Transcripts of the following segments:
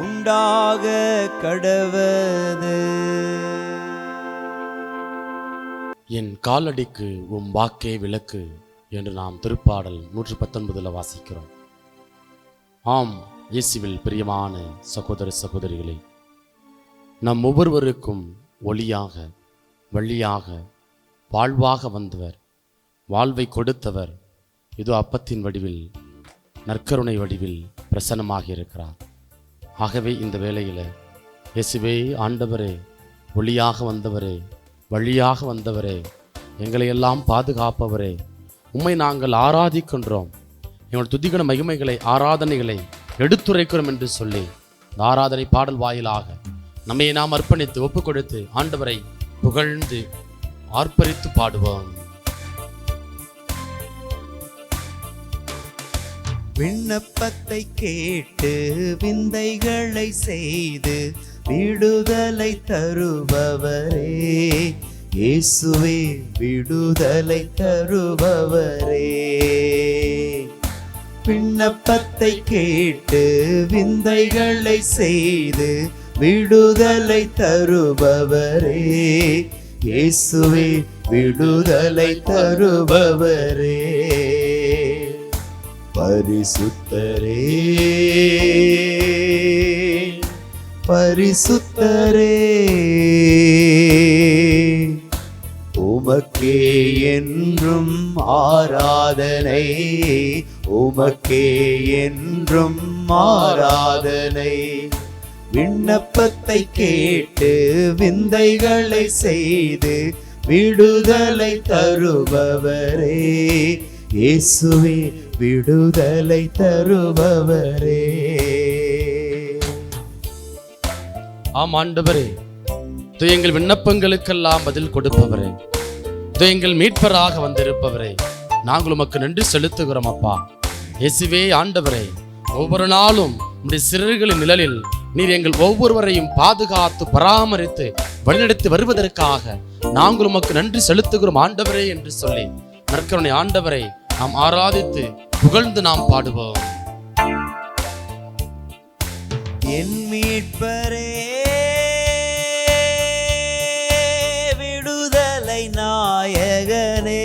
உண்டாக கடவது. என் காலடிக்கு உம் வாக்கே விளக்கு என்று நாம் திருப்பாடல் நூற்றி பத்தொன்பதில் வாசிக்கிறோம். ஆம் இயேசுவில் பிரியமான சகோதர சகோதரிகளே நம் ஒவ்வொருவருக்கும் ஒளியாக வழியாக வாழ்வாக வந்தவர் வாழ்வை கொடுத்தவர் இதோ அப்பத்தின் வடிவில் நற்கருணை வடிவில் பிரசன்னமாக இருக்கிறார். ஆகவே இந்த வேளையில் இயேசுவே ஆண்டவரே ஒளியாக வந்தவரே வழியாக வந்தவரே எங்களை எல்லாம் பாதுகாப்பவரே உம்மை நாங்கள் ஆராதிக்கின்றோம். எங்கள் துதிகன மகிமைகளை ஆராதனைகளை எடுத்துரைக்கிறோம் என்று சொல்லி இந்த ஆராதனை பாடல் வாயிலாக நம்மை நாம் அர்ப்பணித்து ஒப்புக்கொடுத்து ஆண்டவரை புகழ்ந்து ஆர்ப்பரித்து பாடுவோம். விண்ணப்பத்தை கேட்டு விந்தைகளை செய்து விடுதலை தருபவரே. இயேசுவே விடுதலை தருபவரே. விண்ணப்பத்தை கேட்டு விந்தைகளை செய்து விடுதலை தருபவரே. இயேசுவே விடுதலை தருபவரே. பரிசுத்தரே. பரிசுத்தரே. உமக்கே என்றும் ஆராதனை. உமக்கே என்றும் ஆராதனை. விண்ணப்பத்தை கேட்டு விந்தைகளை செய்து விடுதலை தருபவரே. இயேசுவே விடுதலை தருபவரே. ஆம் ஆண்டவரே எங்கள் விண்ணப்பங்களுக்கெல்லாம் பதில் கொடுப்பவரே. இது எங்கள் மீட்பராக வந்திருப்பவரே. நாங்கள் உமக்கு நன்றி செலுத்துகிறோம் அப்பா. இயேசுவே ஆண்டவரே ஒவ்வொரு நாளும் உடைய சிறர்களின் நிழலில் நீர் எங்கள் ஒவ்வொருவரையும் பாதுகாத்து பராமரித்து வழிநடத்தி வருவதற்காக நாங்கள் உமக்கு நன்றி செலுத்துகிறோம் ஆண்டவரே என்று சொல்லி நற்கருணை ஆண்டவரை நாம் ஆராதித்து புகழ்ந்து நாம் பாடுவோம். என் மீட்பரே விடுதலை நாயகனே.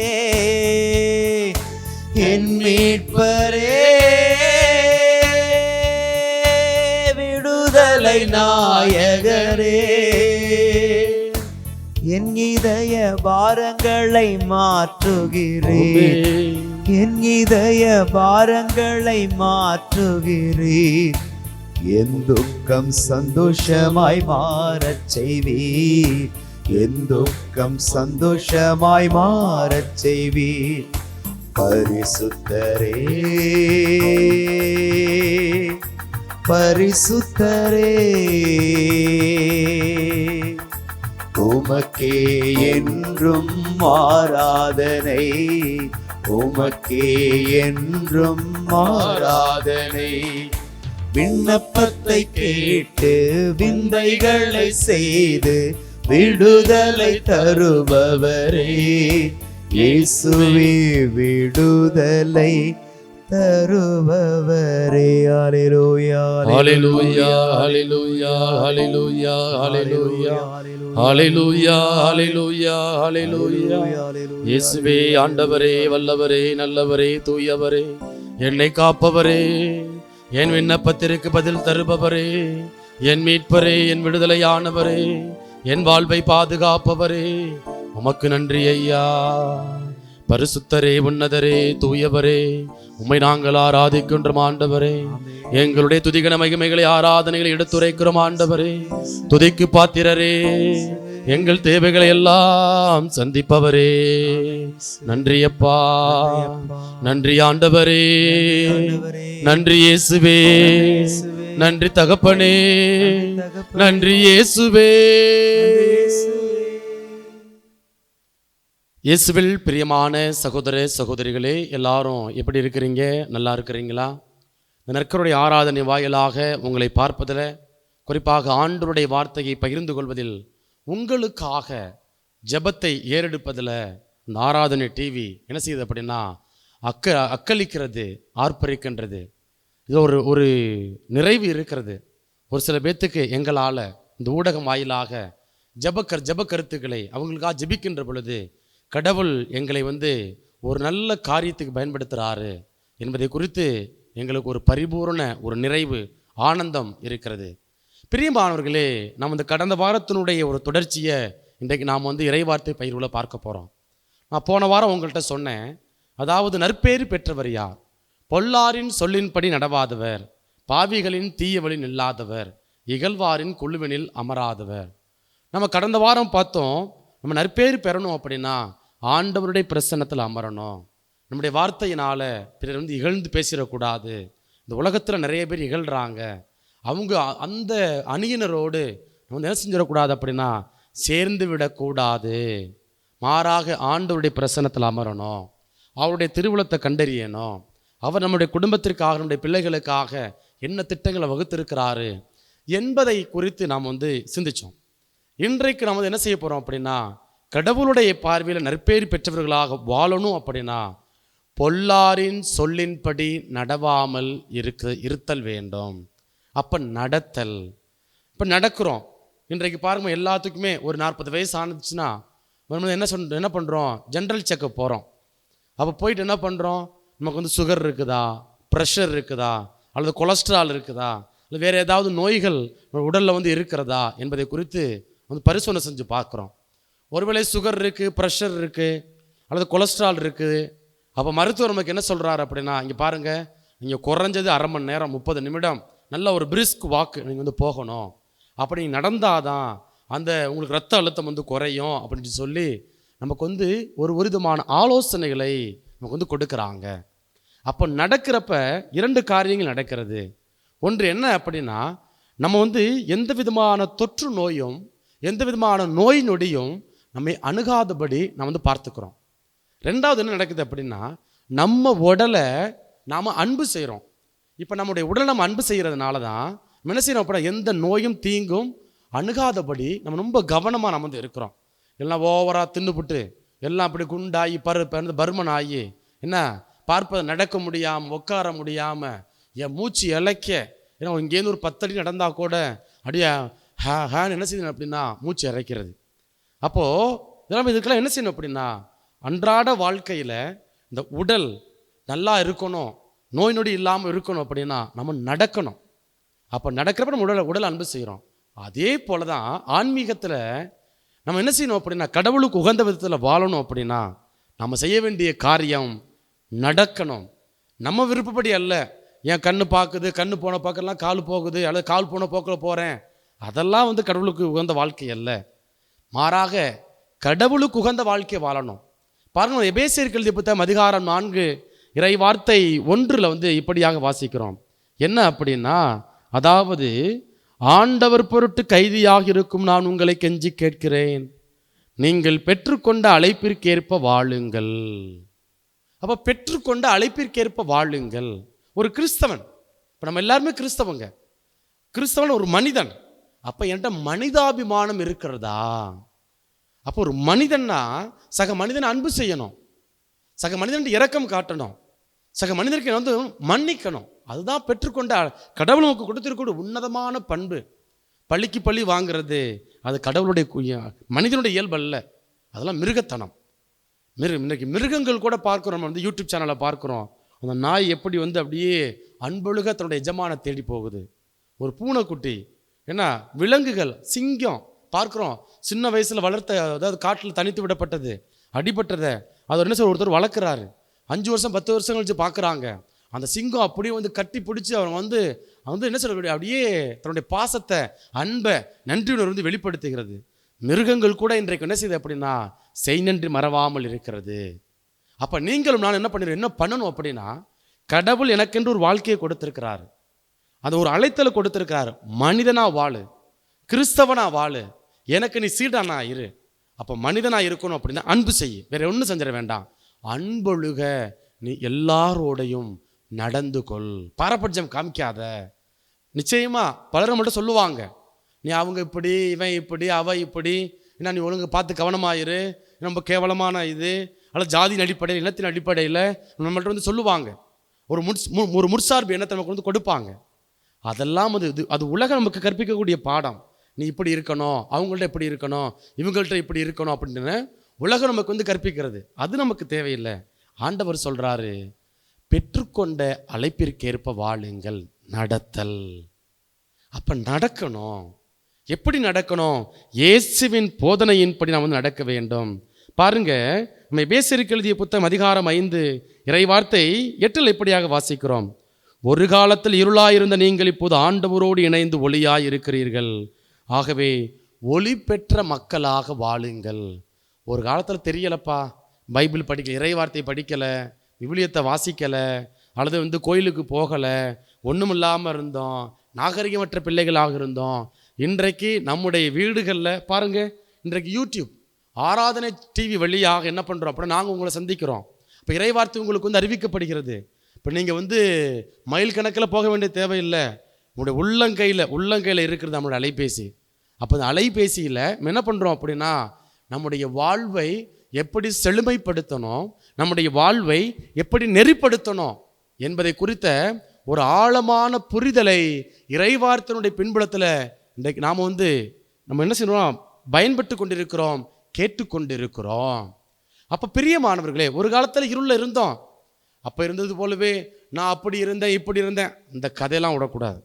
என் மீட்பரே விடுதலை நாயகரே என் இதய பாரங்களை மாற்றுகிறேன். என் இதய பாரங்களை மாற்றுகிறீர். என் துக்கம் சந்தோஷமாய் மாறச் செய்வீர். என் துக்கம் சந்தோஷமாய் மாறச் செய்வீர். பரிசுத்தரே. பரிசுத்தரே. உமக்கே என்றும் ஆராதனை. உமக்கே என்றும் ஆராதனை. விண்ணப்பத்தை கேட்டு விந்தைகளை செய்து விடுதலை தருபவரே. இயேசுவே விடுதலை தருபவரே. அலிலூயா ஹalleluya ஹalleluya ஹalleluya ஹalleluya ஹalleluya ஹalleluya ஹalleluya. இயேசுவே ஆண்டவரே வல்லவரே நல்லவரே தூயவரே என்னை காப்பவரே என் விண்ணப்பத்திற்கு பதில் தருபவரே என் மீட்பரே என் விடுதலையானவரே என் வாழ்வை பாதுகாப்பவரே. உமக்கு நன்றி ஐயா. பரிசுத்தரே உன்னதரே தூயவரே உம்மை நாங்கள் ஆராதிக்கின்றோம் ஆண்டவரே. எங்களுடைய துதிகன மகிமைகளை ஆராதனைகளை எடுத்துரைக்கிறோம் ஆண்டவரே. துதிக்கு பாத்திரரே எங்கள் தேவைகளை எல்லாம் சந்திப்பவரே. நன்றி அப்பா. நன்றி ஆண்டவரே. நன்றி இயேசுவே. நன்றி தகப்பனே. நன்றி இயேசுவே. இயேசுவில் பிரியமான சகோதர சகோதரிகளே எல்லாரும் எப்படி இருக்கிறீங்க? நல்லா இருக்கிறீங்களா? இந்த நற்கருடைய ஆராதனை வாயிலாக உங்களை பார்ப்பதில் குறிப்பாக ஆண்டருடைய வார்த்தையை பகிர்ந்து கொள்வதில் உங்களுக்காக ஜெபத்தை ஏறெடுப்பதில் இந்த ஆராதனை டிவி என்ன செய்யுது அப்படின்னா அக்க அக்களிக்கிறது ஆர்ப்பரிக்கின்றது. இது ஒரு ஒரு நிறைவு இருக்கிறது. ஒரு சில பேர்த்துக்கு எங்களால் இந்த ஊடகம் வாயிலாக ஜபக்கர் ஜப கருத்துக்களை அவங்களுக்காக ஜெபிக்கின்ற பொழுது கடவுள் எங்களை வந்து ஒரு நல்ல காரியத்துக்கு பயன்படுத்துகிறாரு என்பதை குறித்து எங்களுக்கு ஒரு பரிபூரண ஒரு நிறைவு ஆனந்தம் இருக்கிறது. பிரியமானவர்களே நாம் இந்த கடந்த வாரத்தினுடைய ஒரு தொடர்ச்சியை இன்றைக்கு நாம் வந்து இறைவார்த்தை பயிர்களை பார்க்க போகிறோம் நான் போன வாரம் உங்கள்கிட்ட சொன்னேன் அதாவது நற்பேறு பெற்றவர் யார்? பொல்லாரின் சொல்லின்படி நடவாதவர் பாவிகளின் தீய வழி நில்லாதவர் இகழ்வாரின் குழுவினில் அமராதவர். நம்ம கடந்த வாரம் பார்த்தோம் நம்ம நற்பேர் பெறணும் அப்படின்னா ஆண்டவருடைய பிரசன்னத்தில் அமரணும். நம்முடைய வார்த்தையினால் பிறர் வந்து இகழ்ந்து பேசிடக்கூடாது. இந்த உலகத்தில் நிறைய பேர் இகழ்கிறாங்க அவங்க அந்த அணியினரோடு நம்ம என்ன செஞ்சிடக்கூடாது அப்படின்னா சேர்ந்து விடக்கூடாது. மாறாக ஆண்டவருடைய பிரசன்னத்தில் அமரணும். அவருடைய திருவுளத்தை கண்டறியணும். அவர் நம்முடைய குடும்பத்திற்காக நம்முடைய பிள்ளைகளுக்காக என்ன திட்டங்களை வகுத்திருக்கிறாரு என்பதை குறித்து நாம் வந்து சிந்திச்சோம். இன்றைக்கு நம்ம வந்து என்ன செய்ய போகிறோம் அப்படின்னா கடவுளுடைய பார்வையில் நற்பேறு பெற்றவர்களாக வாழணும் அப்படின்னா பொல்லாரின் சொல்லின்படி நடவாமல் இருக்க இருத்தல் வேண்டும். அப்போ நடத்தல். இப்போ நடக்கிறோம். இன்றைக்கு பாருங்க எல்லாத்துக்குமே ஒரு நாற்பது வயசு ஆனிச்சுன்னா நம்ம என்ன சொல் என்ன பண்ணுறோம் ஜென்ரல் செக்கப் போகிறோம் அப்போ போயிட்டு என்ன பண்ணுறோம் நமக்கு வந்து சுகர் இருக்குதா? ப்ரெஷர் இருக்குதா? அல்லது கொலஸ்ட்ரால் இருக்குதா? இல்லை வேறு ஏதாவது நோய்கள் உடலில் வந்து இருக்கிறதா? என்பதை குறித்து வந்து பரிசோதனை செஞ்சு பார்க்குறோம். ஒருவேளை சுகர் இருக்குது ப்ரெஷர் இருக்குது அல்லது கொலஸ்ட்ரால் இருக்குது. அப்போ மருத்துவர் நமக்கு என்ன சொல்கிறாரு அப்படின்னா இங்கே பாருங்கள் நீங்கள் குறைஞ்சது அரை மணி நேரம் முப்பது நிமிடம். நல்ல ஒரு பிரிஸ்க் வாக்கு நீங்கள் வந்து போகணும். அப்படி நடந்தால் நடந்தாதான் அந்த உங்களுக்கு ரத்த அழுத்தம் வந்து குறையும் அப்படின்னு சொல்லி நமக்கு வந்து ஒரு ஒரு விதமான ஆலோசனைகளை நமக்கு வந்து கொடுக்குறாங்க. அப்போ நடக்கிறப்ப இரண்டு காரியங்கள் நடக்கிறது. ஒன்று என்ன அப்படின்னா நம்ம வந்து எந்த விதமான தொற்று நோயும் எந்த விதமான நோய் நொடியும் நம்மை அணுகாதபடி நாம் வந்து பார்த்துக்கிறோம். ரெண்டாவது என்ன நடக்குது அப்படின்னா நம்ம உடலை நாம் அன்பு செய்கிறோம். இப்போ நம்முடைய உடலை நம்ம அன்பு செய்கிறதுனால தான் நம்ம என்ன அப்படின்னா எந்த நோயும் தீங்கும் அணுகாதபடி நம்ம ரொம்ப கவனமாக நம்ம வந்து இருக்கிறோம். எல்லாம் ஓவராக தின்னுபுட்டு எல்லாம் அப்படி குண்டாகி பரு பிறந்து பருமன் ஆகி என்ன? பார்ப்பது நடக்க முடியாமல் உட்கார முடியாமல் என் மூச்சு இலைக்க ஏன்னா இங்கேருந்து ஒரு பத்தடி நடந்தால் கூட அப்படியே ஹா ஹான்னு என்ன செய்யணும் அப்படின்னா மூச்சு இறைக்கிறது. அப்போது இதெல்லாம் இதுக்கெல்லாம் என்ன செய்யணும் அப்படின்னா அன்றாட வாழ்க்கையில் இந்த உடல் நல்லா இருக்கணும் நோய் நொடி இல்லாமல் இருக்கணும் அப்படின்னா நம்ம நடக்கணும். அப்போ நடக்கிறப்ப நம்ம உடலை உடல் அன்பு செய்கிறோம் அதே போல தான் ஆன்மீகத்தில் நம்ம என்ன செய்யணும் அப்படின்னா கடவுளுக்கு உகந்த விதத்தில் வாழணும் அப்படின்னா நம்ம செய்ய வேண்டிய காரியம் நடக்கணும். நம்ம விருப்பப்படி அல்ல. என் கண்ணு பார்க்குது கண்ணு போன பக்கம்லாம் கால் போகுது அல்லது கால் போன போக்கில் போகிறேன் அதெல்லாம் வந்து கடவுளுக்கு உகந்த வாழ்க்கை அல்ல. மாறாக கடவுளுக்கு உகந்த வாழ்க்கையை வாழணும். பாருங்கள் எபேசியர்கள் புத்தகம் அதிகாரம் நான்கு இறை வார்த்தை ஒன்றில் வந்து இப்படியாக வாசிக்கிறோம். என்ன அப்படின்னா அதாவது ஆண்டவர் பொருட்டு கைதியாக இருக்கும் நான் உங்களை கெஞ்சி கேட்கிறேன். நீங்கள் பெற்றுக்கொண்ட அழைப்பிற்கேற்ப வாழுங்கள். அப்போ பெற்றுக்கொண்ட அழைப்பிற்கேற்ப வாழுங்கள். ஒரு கிறிஸ்தவன். இப்போ நம்ம எல்லாருமே கிறிஸ்தவங்க. கிறிஸ்தவன் ஒரு மனிதன். அப்போ என்கிட்ட மனிதாபிமானம் இருக்கிறதா? அப்போ ஒரு மனிதன்னா சக மனிதனை அன்பு செய்யணும். சக மனிதன் இரக்கம் காட்டணும். சக மனிதனுக்கு வந்து மன்னிக்கணும். அதுதான் பெற்றுக்கொண்ட கடவுள் நமக்கு கொடுத்திருக்கூடிய உன்னதமான பண்பு. பள்ளிக்கு பள்ளி வாங்குறது அது கடவுளுடைய மனிதனுடைய இயல்பு அல்ல. அதெல்லாம் மிருகத்தனம். மிரு இன்னைக்கு மிருகங்கள் கூட பார்க்குறோம். நம்ம வந்து யூடியூப் சேனலை பார்க்குறோம். அந்த நாய் எப்படி வந்து அப்படியே அன்பொழுக தன்னுடைய எஜமான தேடி போகுது. ஒரு பூனைக்குட்டி என்ன விலங்குகள் சிங்கம் பார்க்குறோம். சின்ன வயசில் வளர்த்த அதாவது காட்டில் தனித்து விடப்பட்டது அடிபட்டதை அதை என்ன சார் ஒருத்தர் வளர்க்குறாரு. அஞ்சு வருஷம் பத்து வருஷம் கழிச்சு பார்க்குறாங்க. அந்த சிங்கம் அப்படியே வந்து கட்டி பிடிச்சி அவங்க வந்து வந்து என்ன சொல்ல அப்படியே தன்னுடைய பாசத்தை அன்பை நன்றி உணர்வு வந்து வெளிப்படுத்துகிறது. மிருகங்கள் கூட இன்றைக்கு என்ன செய்யுது அப்படின்னா செய் நன்றி மறவாமல் இருக்கிறது. அப்போ நீங்களும் நான் என்ன பண்ணிடுறோம் என்ன பண்ணணும் அப்படின்னா கடவுள் எனக்கென்று ஒரு வாழ்க்கையை கொடுத்துருக்கிறாரு. அது ஒரு அழைத்தலை கொடுத்துருக்கிறார். மனிதனா வாழு. கிறிஸ்தவனா வாழு. எனக்கு நீ சீடானா இரு. அப்போ மனிதனா இருக்கணும் அப்படின்னா அன்பு செய் வேற ஒன்றும் செஞ்சிட வேண்டாம். அன்பொழுக நீ எல்லாரோடையும் நடந்து கொள். பாரபட்சம் காமிக்காத. நிச்சயமாக பலரும் மட்டும் சொல்லுவாங்க. நீ அவங்க இப்படி இவன் இப்படி அவ இப்படி. என்ன நீ ஒழுங்கு பார்த்து கவனமாயிரு ரொம்ப கேவலமான இது. அல்லது ஜாதியின் அடிப்படையில் இனத்தின் அடிப்படையில் நம்மள்ட்ட வந்து சொல்லுவாங்க. ஒரு முட்ஸ் மு- ஒரு முற்சார்பு எண்ணத்தை நமக்கு வந்து கொடுப்பாங்க. அதெல்லாம் அது இது அது உலகம் நமக்கு கற்பிக்கக்கூடிய பாடம். நீ இப்படி இருக்கணும் அவங்கள்ட்ட இப்படி இருக்கணும் இவங்கள்ட்ட இப்படி இருக்கணும் அப்படின்னு உலகம் நமக்கு வந்து கற்பிக்கிறது. அது நமக்கு தேவையில்லை. ஆண்டவர் சொல்கிறாரு பெற்றுக்கொண்ட அழைப்பிற்கேற்ப வாழுங்கள் நடத்தல். அப்போ நடக்கணும். எப்படி நடக்கணும்? இயேசுவின் போதனையின்படி நாம் வந்து நடக்க வேண்டும். பாருங்க நம்ம பேசிற்கு எழுதிய புத்தகம் அதிகாரம் ஐந்து இறைவார்த்தை எட்டில் எப்படியாக வாசிக்கிறோம்? ஒரு காலத்தில் இருளாயிருந்த நீங்கள் இப்போது ஆண்டவரோடு இணைந்து ஒளியாய் இருக்கிறீர்கள் ஆகவே ஒளி பெற்ற மக்களாக வாழுங்கள். ஒரு காலத்தில் தெரியலப்பா. பைபிள் படிக்கல இறைவார்த்தை படிக்கலை விவிலியத்தை வாசிக்கலை அல்லது வந்து கோயிலுக்கு போகலை ஒன்றும் இல்லாமல் இருந்தோம் நாகரிகமற்ற பிள்ளைகளாக இருந்தோம். இன்றைக்கு நம்முடைய வீடுகளில் பாருங்க இன்றைக்கு யூடியூப் ஆராதனை டிவி வழியாக என்ன பண்ணுறோம் அப்படின்னா நாங்கள் உங்களை சந்திக்கிறோம். இப்போ இறைவார்த்தை உங்களுக்கு வந்து அறிவிக்கப்படுகிறது. இப்போ நீங்கள் வந்து மைல் கணக்கில் போக வேண்டிய தேவையில்லை. உங்களுடைய உள்ளங்கையில் உள்ளங்கையில் இருக்கிறது நம்மளுடைய அலைபேசி. அப்போ அந்த அலைபேசியில் நம்ம என்ன பண்ணுறோம் அப்படின்னா நம்முடைய வாழ்வை எப்படி செழுமைப்படுத்தணும் நம்முடைய வாழ்வை எப்படி நெறிப்படுத்தணும் என்பதை குறித்த ஒரு ஆழமான புரிதலை இறைவார்த்தனுடைய பின்புலத்தில் இன்றைக்கு நாம் வந்து நம்ம என்ன செய்யணும் பயன்பட்டு கொண்டிருக்கிறோம் கேட்டுக்கொண்டிருக்கிறோம் அப்போ பிரியமானவர்களே ஒரு காலத்தில் இருளில் இருந்தோம். அப்போ இருந்தது போலவே நான் அப்படி இருந்தேன் இப்படி இருந்தேன். இந்த கதையெல்லாம் விடக்கூடாது.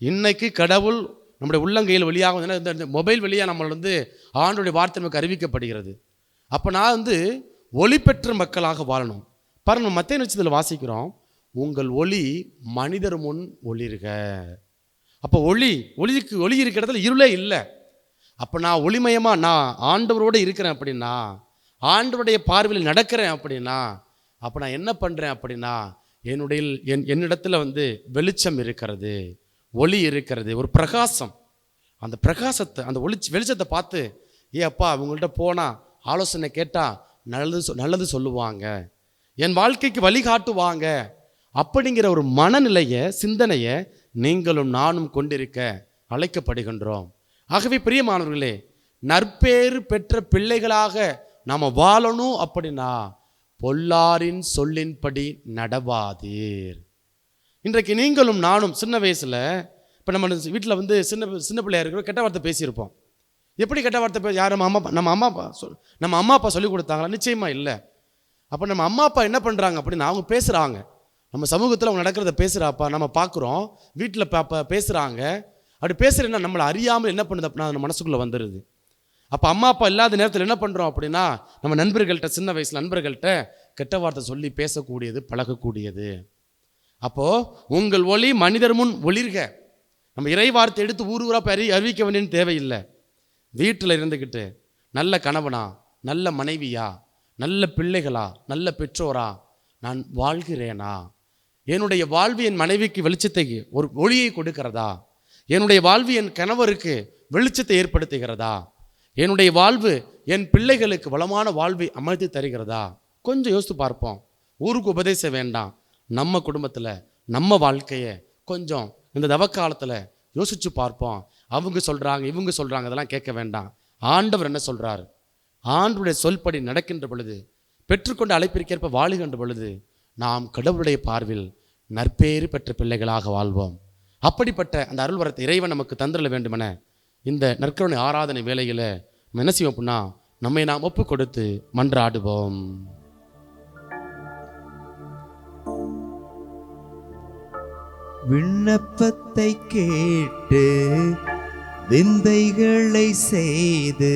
இன்றைக்கி கடவுள் நம்முடைய உள்ளங்கையில் வழியாக வந்து இந்த- மொபைல் வழியாக நம்மளை வந்து ஆண்டுடைய வார்த்தை நமக்கு அறிவிக்கப்படுகிறது. அப்போ நான் வந்து ஒளி பெற்ற மக்களாக வாழணும். பாருங்க மத்திய நட்சத்திரத்தில் வாசிக்கிறோம் உங்கள் ஒளி மனிதர் முன் ஒளிருக. அப்போ ஒளி ஒளிக்கு ஒளி இருக்கிற இடத்துல இருளே இல்லை. அப்போ நான் ஒளிமயமாக நான் ஆண்டவரோடு இருக்கிறேன் அப்படின்னா ஆண்டவருடைய பார்வையில் நடக்கிறேன் அப்படின்னா அப்போ நான் என்ன பண்ணுறேன் அப்படின்னா என்னுடைய என் என்னிடத்துல வந்து வெளிச்சம் இருக்கிறது ஒளி இருக்கிறது ஒரு பிரகாசம். அந்த பிரகாசத்தை அந்த ஒளி வெளிச்சத்தை பார்த்து ஏ அப்பா அவங்கள்ட்ட போனால் ஆலோசனை கேட்டால் நல்லது நல்லது சொல்லுவாங்க. என் வாழ்க்கைக்கு வழிகாட்டுவாங்க அப்படிங்கிற ஒரு மனநிலையை சிந்தனையை நீங்களும் நானும் கொண்டிருக்க அழைக்கப்படுகின்றோம். ஆகவே பிரியமானவர்களே நற்பேறு பெற்ற பிள்ளைகளாக நாம் வாழணும் அப்படின்னா பொல்லாரின் சொல்லின்படி நடவாதீர். இன்றைக்கு நீங்களும் நானும் சின்ன வயசில் இப்போ நம்ம வீட்டில் வந்து சின்ன சின்ன பிள்ளையாக இருக்கிற கெட்ட வார்த்தை பேசியிருப்போம். எப்படி கெட்ட வார்த்தை பே யார் நம்ம அம்மா அப்பா- நம்ம அம்மா அப்பா சொல் நம்ம அம்மா அப்பா சொல்லிக் கொடுத்தாங்களா? நிச்சயமாக இல்லை. அப்போ நம்ம அம்மா அப்பா என்ன பண்ணுறாங்க அப்படின்னு அவங்க பேசுகிறாங்க நம்ம சமூகத்தில் அவங்க நடக்கிறத பேசுகிறாப்பா நம்ம பார்க்குறோம் வீட்டில் பாப்பா பேசுகிறாங்க அப்படி பேசுகிறேன்னா நம்மளை அறியாமல் என்ன பண்ணுது அப்படின்னா அது மனசுக்குள்ளே வந்துடுது அப்போ அம்மா அப்பா இல்லாத நேரத்தில் என்ன பண்ணுறோம் அப்படின்னா நம்ம நண்பர்கள்ட்ட சின்ன வயசில் நண்பர்கள்ட்ட கெட்ட வார்த்தை சொல்லி பேசக்கூடியது பழகக்கூடியது. அப்போது உங்கள் ஒளி மனிதர் முன் ஒளிர்க. நம்ம இறை வார்த்தை எடுத்து ஊர் ஊராக போய் அறி அறிவிக்க வேண்டியன்னு தேவையில்லை. வீட்டில் இருந்துக்கிட்டு நல்ல கணவனா நல்ல மனைவியா நல்ல பிள்ளைகளா நல்ல பெற்றோரா நான் வாழ்கிறேனா? என்னுடைய வாழ்வு என் மனைவிக்கு வெளிச்சத்தை ஒரு ஒளியை கொடுக்கிறதா? என்னுடைய வாழ்வு என் கணவருக்கு வெளிச்சத்தை ஏற்படுத்துகிறதா? என்னுடைய வாழ்வு என் பிள்ளைகளுக்கு வளமான வாழ்வை அமைத்து தருகிறதா? கொஞ்சம் யோசித்து பார்ப்போம். ஊருக்கு உபதேசம் வேண்டாம். நம்ம குடும்பத்தில் நம்ம வாழ்க்கையை கொஞ்சம் இந்த தவக்காலத்தில் யோசித்து பார்ப்போம். அவங்க சொல்கிறாங்க இவங்க சொல்கிறாங்க அதெல்லாம் கேட்க வேண்டாம். ஆண்டவர் என்ன சொல்கிறார் ஆண்டுடைய சொல்படி நடக்கின்ற பொழுது பெற்றுக்கொண்ட அழைப்பிற்கேற்ப வாழுகின்ற பொழுது நாம் கடவுளுடைய பார்வில் நற்பேறு பெற்ற பிள்ளைகளாக வாழ்வோம். அப்படிப்பட்ட அந்த அருள்வரத்தை இறைவன் நமக்கு தந்துட வேண்டுமென இந்த நற்கருணை ஆராதனை வேலையில் நம்ம என்ன செய்வோம் அப்படின்னா நம்மை நாம் ஒப்பு கொடுத்து மன்றாடுவோம். விண்ணப்பத்தை கேட்டு விந்தைகளை செய்து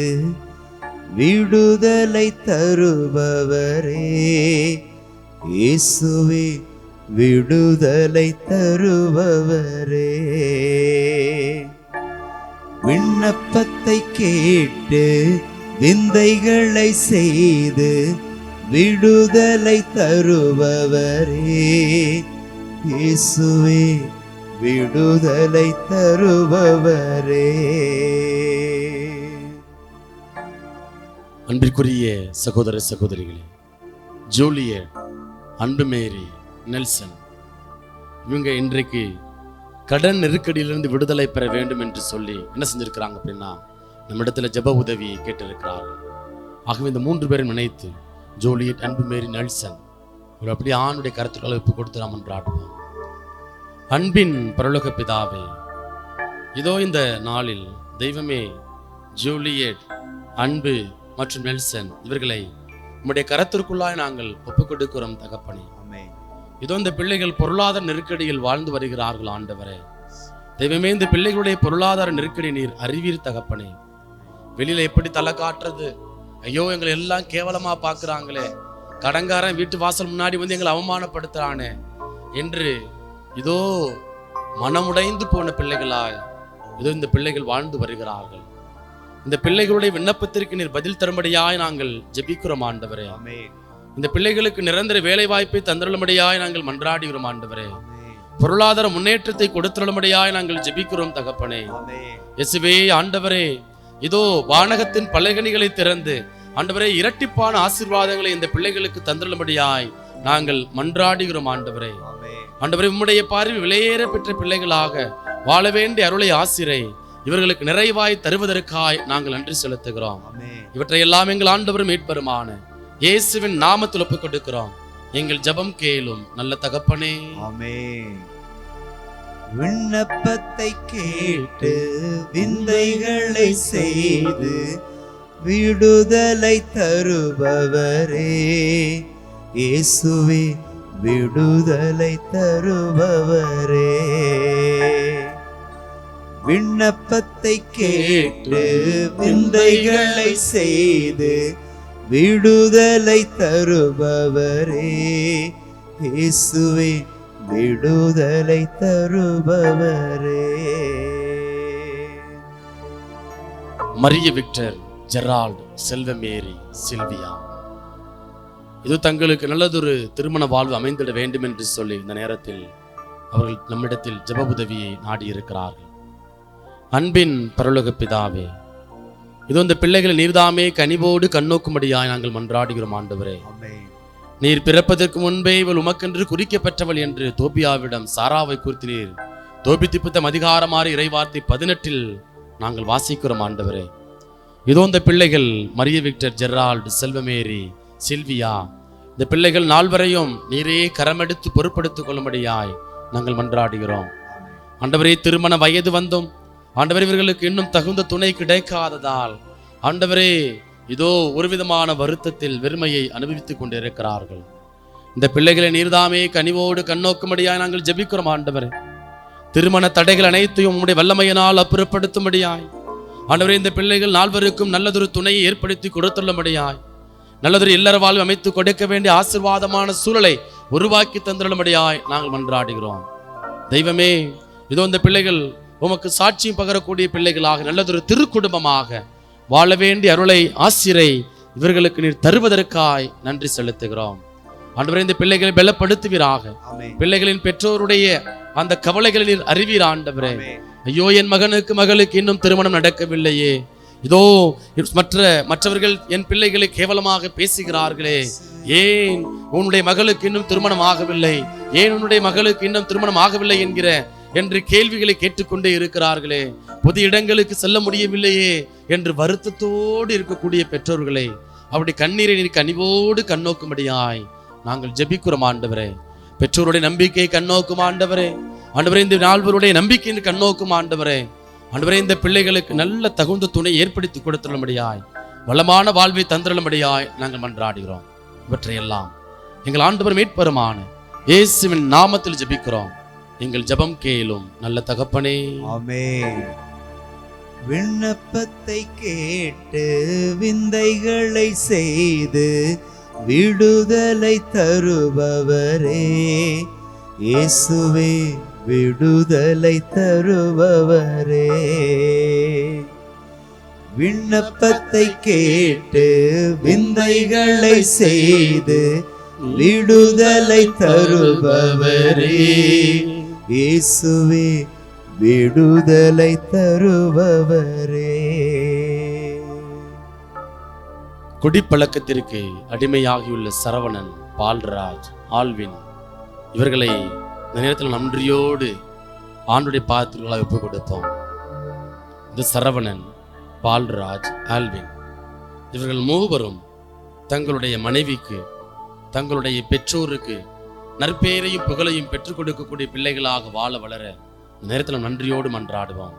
விடுதலை தருபவரே. இயேசுவே விடுதலை தருபவரே. விண்ணப்பத்தை கேட்டு விந்தைகளை செய்து விடுதலை தருபவரே. இயேசுவே விடுதலை தருபவரே. அன்பிற்குரிய சகோதர சகோதரிகளே ஜூலியட் அன்பு மேரி நெல்சன் இவங்க இன்றைக்கு கடன் நெருக்கடியிலிருந்து விடுதலை பெற வேண்டும் என்று சொல்லி என்ன செஞ்சிருக்கிறாங்க அப்படின்னா நம்மிடத்துல ஜெப உதவியை கேட்டிருக்கிறார்கள் ஆகவே இந்த மூன்று பேரும் நினைத்து ஜூலியட் அன்பு மேரி நெல்சன் ஒரு அப்படியே ஆணுடைய கருத்துக்களை ஒப்பு கொடுத்து நாம் என்றாடுவோம் அன்பின் பரலோக பிதாவே இதோ இந்த நாளில் தெய்வமே ஜூலியட் அன்பு மற்றும் நெல்சன் இவர்களை உம்முடைய கரத்திற்குள்ளாய் நாங்கள் ஒப்புக் கொடுக்கிறோம் தகப்பனே. இதோ இந்த பிள்ளைகள் பொருளாதார நெருக்கடியில் வாழ்ந்து வருகிறார்கள் ஆண்டவரே. தெய்வமே இந்த பிள்ளைகளுடைய பொருளாதார நெருக்கடி நீர் அறிவீர் தகப்பனே. வெளியில எப்படி தலை காட்டுறது? ஐயோ எங்களை எல்லாம் கேவலமா பார்க்குறாங்களே. கடங்காரன் வீட்டு வாசல் முன்னாடி வந்து எங்களை அவமானப்படுத்துறானே என்று இதோ மனமுடைந்து போன பிள்ளைகளாய் இதோ இந்த பிள்ளைகள் வாழ்ந்து வருகிறார்கள். இந்த பிள்ளைகளுடைய விண்ணப்பத்திற்கு நீர் பதில் தரும்படியாய் நாங்கள் ஜெபிக்கிறோம் ஆண்டவரே. இந்த பிள்ளைகளுக்கு நிரந்தர வேலை வாய்ப்பை தந்துள்ளபடியாய் நாங்கள் மன்றாடுகிறோம் ஆண்டவரே. பொருளாதார முன்னேற்றத்தை கொடுத்துள்ளபடியாய் நாங்கள் ஜெபிக்கிறோம் தகப்பனே. எசுவே ஆண்டவரே இதோ வானகத்தின் பலகணிகளை திறந்து ஆண்டவரே இரட்டிப்பான ஆசீர்வாதங்களை இந்த பிள்ளைகளுக்கு தந்துள்ளபடியாய் நாங்கள் மன்றாடுகிறோம் ஆண்டவரே. ஆண்டவரே உம்முடைய பார்வை விலையேற பெற்ற பிள்ளைகளாக வாழ வேண்டிய அருளை ஆசிரை இவர்களுக்கு நிறைவாய் தருவதற்காய் நாங்கள் நன்றி செலுத்துகிறோம். இவற்றை எல்லாம் எங்கள் ஆண்டவரும் மீட்பருமான இயேசுவின் நாமத்தில் ஒப்புக் கொடுக்கிறோம் எங்கள் ஜெபம் கேளும் நல்ல தகப்பனே. ஆமே விண்ணப்பத்தை கேட்டு விந்தைகளை செய்து விடுதலை தருபவரே. இயேசுவே விடுதலை தருபவரே. விண்ணப்பத்தை கேட்டு விந்தைகளை செய்து விடுதலை தருபவரே. இயேசுவே விடுதலை தருபவரே. Maria Victor Gerald Selvamary Silvia இது தங்களுக்கு நல்லதொரு திருமண வாழ்வு அமைந்திட வேண்டும் என்று சொல்லி இந்த நேரத்தில் அவர்கள் நம்மிடத்தில் ஜெப உதவியை நாடியிருக்கிறார்கள். அன்பின் பரலோக பிதாவே இது இந்த பிள்ளைகளை நீர்தாமே கனிவோடு கண்ணோக்கும்படியாய் நாங்கள் மன்றாடுகிறோம் ஆண்டவரே. நீர் பிறப்பதற்கு முன்பே இவள் உமக்கென்று குறிக்கப்பட்டவள் என்று தோபியாவிடம் சாராவை குறித்தினீர். தோபி திப்புத்தம் அதிகாரமாறு இறைவார்த்தை பதினெட்டில் நாங்கள் வாசிக்கிறோம் ஆண்டவரே. இதோ இந்த பிள்ளைகள் Maria Victor Gerald Selvamary Silvia இந்த பிள்ளைகள் நால்வரையும் நீரே கரமெடுத்து பொறுப்படுத்திக் கொள்ளும்படியாய் நாங்கள் மன்றாடுகிறோம். ஆண்டவரே திருமண வயது வந்தும் ஆண்டவர் இவர்களுக்கு இன்னும் தகுந்த துணை கிடைக்காததால் ஆண்டவரே இதோ ஒரு விதமான வருத்தத்தில் வெறுமையை அனுபவித்துக் கொண்டிருக்கிறார்கள். இந்த பிள்ளைகளை நீர்தாமே கனிவோடு கண்ணோக்கும்படியாய் நாங்கள் ஜெபிக்கிறோம் ஆண்டவரே. திருமண தடைகள் அனைத்தையும் உம்முடைய வல்லமையினால் அப்புறப்படுத்தும்படியாய் ஆண்டவரே இந்த பிள்ளைகள் நால்வருக்கும் நல்லதொரு துணையை ஏற்படுத்தி கொடுத்துள்ளபடியாய் நல்லதொரு இல்லற வாழ்வு அமைத்து கொடுக்க வேண்டிய ஆசீர்வாதமான சூழலை உருவாக்கி தந்துள்ளபடியாய் நாங்கள் மன்றாடுகிறோம். தெய்வமே இதோ இந்த பிள்ளைகள் உமக்கு சாட்சியம் பகரக்கூடிய பிள்ளைகளாக நல்லதொரு திருக்குடும்பமாக வாழ வேண்டிய அருளை ஆசிரை இவர்களுக்கு நீர் தருவதற்காய் நன்றி செலுத்துகிறோம். ஆண்டவரே இந்த பிள்ளைகளை பலப்படுத்துவீராக. பிள்ளைகளின் பெற்றோருடைய அந்த கவலைகளை நீர் அறிவீர் ஆண்டவரே. ஐயோ என் மகனுக்கு மகளுக்கு இன்னும் திருமணம் நடக்கவில்லையே. இதோ மற்ற மற்றவர்கள் என் பிள்ளைகளை கேவலமாக பேசுகிறார்களே. ஏன் உன்னுடைய மகளுக்கு இன்னும் திருமணம் ஆகவில்லை? ஏன் உன்னுடைய மகளுக்கு இன்னும் திருமணம் ஆகவில்லை என்கிற என்று கேள்விகளை கேட்டுக்கொண்டே இருக்கிறார்களே. பொது இடங்களுக்கு செல்ல முடியவில்லையே என்று வருத்தத்தோடு இருக்கக்கூடிய பெற்றோர்களை அவருடைய கண்ணீரை நீர் கனிவோடு கண்ணோக்கும்படியாய் நாங்கள் ஜெபிக்கிறோம் ஆண்டவரே. பெற்றோருடைய நம்பிக்கை கண்ணோக்கும் ஆண்டவரே. ஆண்டவரே இந்த நால்வருடைய நம்பிக்கையின் கண்ணோக்கும் ஆண்டவரே. ஆண்டவரே இந்த பிள்ளைகளுக்கு நல்ல தகுந்த துணை ஏற்படுத்தி கொடுத்துள்ளபடியாய் வளமான வாழ்வை தந்துள்ளபடியாய் நாங்கள் மன்றாடுகிறோம். இவற்றையெல்லாம் எங்கள் ஆண்டவர் மீட்பெருமான இயேசுவின் நாமத்தில் ஜெபிக்கிறோம். எங்கள் ஜபம் கேளும். நல்ல தகப்பனே. ஆமே விண்ணப்பத்தை கேட்டு விந்தைகளை செய்து விடுதலை தருபவரே. இயேசுவே விடுதலை தருபவரே. விண்ணப்பத்தை கேட்டு விந்தைகளை செய்து விடுதலை தருபவரே. இயேசுவே விடுதலை தருபவரே. குடிப்பழக்கத்திற்கு அடிமையாகியுள்ள சரவணன் பால்ராஜ் ஆல்வின் இவர்களை இந்த நேரத்தில் நன்றியோடு ஆண்டுடைய பாத்திரங்களாக ஒப்புக் கொடுத்தோம். இந்த சரவணன் பால்ராஜ் ஆல்வின் இவர்கள் மூவரும் தங்களுடைய மனைவிக்கு தங்களுடைய பெற்றோருக்கு நற்பெயரையும் புகழையும் பெற்றுக் கொடுக்கக்கூடிய பிள்ளைகளாக வாழ வளர நேரத்தில் நன்றியோடு மன்றாடுவோம்.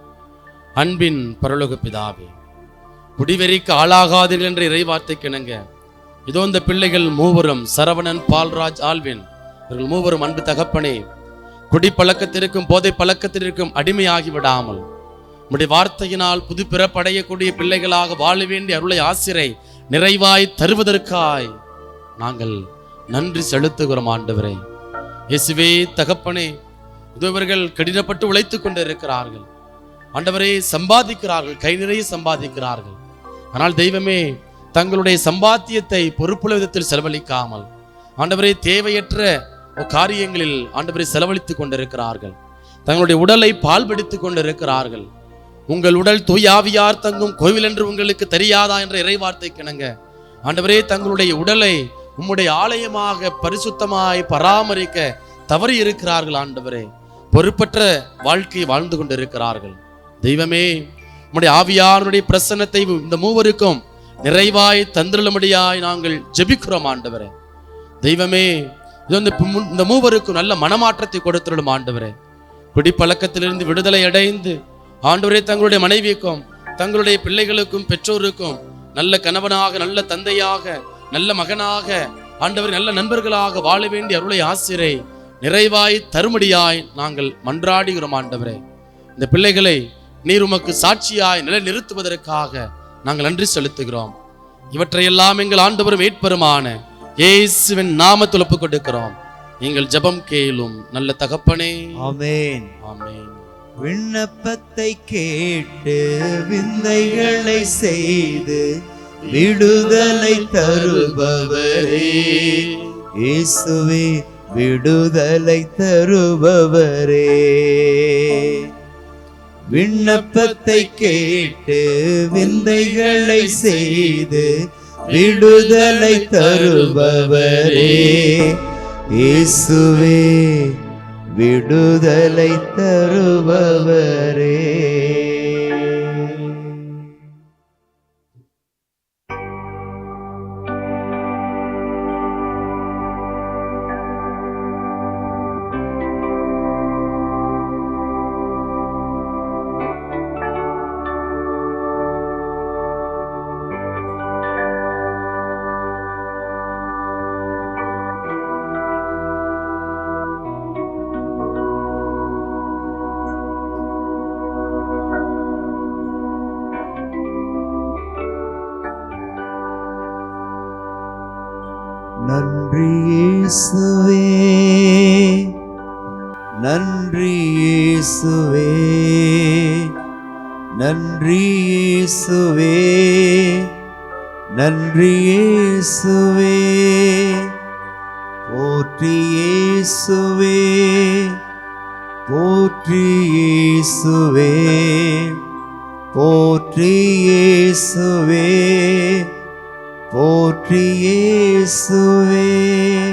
அன்பின் பரலோக பிதாவே குடிவெறிக்கு ஆளாகாதீர்கள் என்ற இறைவார்த்தை கிணங்க இதோ இந்த பிள்ளைகள் மூவரும் சரவணன் பால்ராஜ் ஆல்வின் இவர்கள் மூவரும் அன்பு தகப்பனே குடி பழக்கத்திற்கும் போதை பழக்கத்திற்கும் அடிமையாகி விடாமல் உடைய வார்த்தையினால் புது பிறப்படையக்கூடிய பிள்ளைகளாக வாழ வேண்டிய அருளை ஆசிரை நிறைவாய் தருவதற்காய் நாங்கள் நன்றி செலுத்துகிறோம் ஆண்டவரே. இயேசுவே தகப்பனே இவர்கள் கடினப்பட்டு உழைத்துக் கொண்டிருக்கிறார்கள். ஆண்டவரே சம்பாதிக்கிறார்கள் கை நிறைய சம்பாதிக்கிறார்கள். ஆனால் தெய்வமே தங்களுடைய சம்பாத்தியத்தை பொறுப்புள்ள விதத்தில் செலவழிக்காமல் ஆண்டவரே தேவையற்ற காரியங்களில் ஆண்டவரை செலவழித்துக் கொண்டிருக்கிறார்கள். தங்களுடைய உடலை பால்படுத்திக் கொண்டிருக்கிறார்கள். உங்கள் உடல் தூயாவியார் தங்கும் கோவில் என்று உங்களுக்கு தெரியாதா என்ற இறைவார்த்தை கிணங்க. ஆண்டவரே தங்களுடைய உடலை உம்முடைய ஆலயமாக பரிசுத்தமாய் பராமரிக்க தவறி இருக்கிறார்கள் ஆண்டவரே. பொறுப்பற்ற வாழ்க்கையை வாழ்ந்து கொண்டிருக்கிறார்கள். தெய்வமே உம்முடைய ஆவியாருடைய பிரசன்னத்தை இந்த மூவருக்கும் நிறைவாய் தந்திரமுடியாய் நாங்கள் ஜெபிக்கிறோம் ஆண்டவரே. தெய்வமே இது வந்து இந்த மூவருக்கும் நல்ல மனமாற்றத்தை கொடுத்துடும் ஆண்டவரே. குடிப்பழக்கத்திலிருந்து விடுதலை அடைந்து ஆண்டவரே தங்களுடைய மனைவிக்கும் தங்களுடைய பிள்ளைகளுக்கும் பெற்றோருக்கும் நல்ல கணவனாக நல்ல தந்தையாக நல்ல மகனாக ஆண்டவர் நல்ல நண்பர்களாக வாழ வேண்டிய அருளை ஆசிரை நிறைவாய் தருமடியாய் நாங்கள் மன்றாடுகிறோம் ஆண்டவரே. இந்த பிள்ளைகளை நீர் உமக்கு சாட்சியாய் நிலை நிறுத்துவதற்காக நாங்கள் நன்றி செலுத்துகிறோம். இவற்றையெல்லாம் எங்கள் ஆண்டவரும் மீட்பெருமான இயேசுவின் நாமத்தில் ஒப்புக் கொடுக்கிறோம் எங்கள் ஜெபம் கேளும் நல்ல தகப்பனே. ஆமென். ஆமென். விண்ணப்பத்தை கேட்டு விந்தைகளை செய்து விடுதலை தருபவரே. இயேசுவே விடுதலை தருபவரே. விண்ணப்பத்தை கேட்டு விந்தைகளை செய்து விடுதலை தருபவரே. இயேசுவே விடுதலை தருபவரே. இயேசுவே. நன்றி இயேசுவே. நன்றி இயேசுவே. நன்றி இயேசுவே. போற்றி இயேசுவே. போற்றி இயேசுவே. போற்றி இயேசுவே. போற்றி இயேசுவே.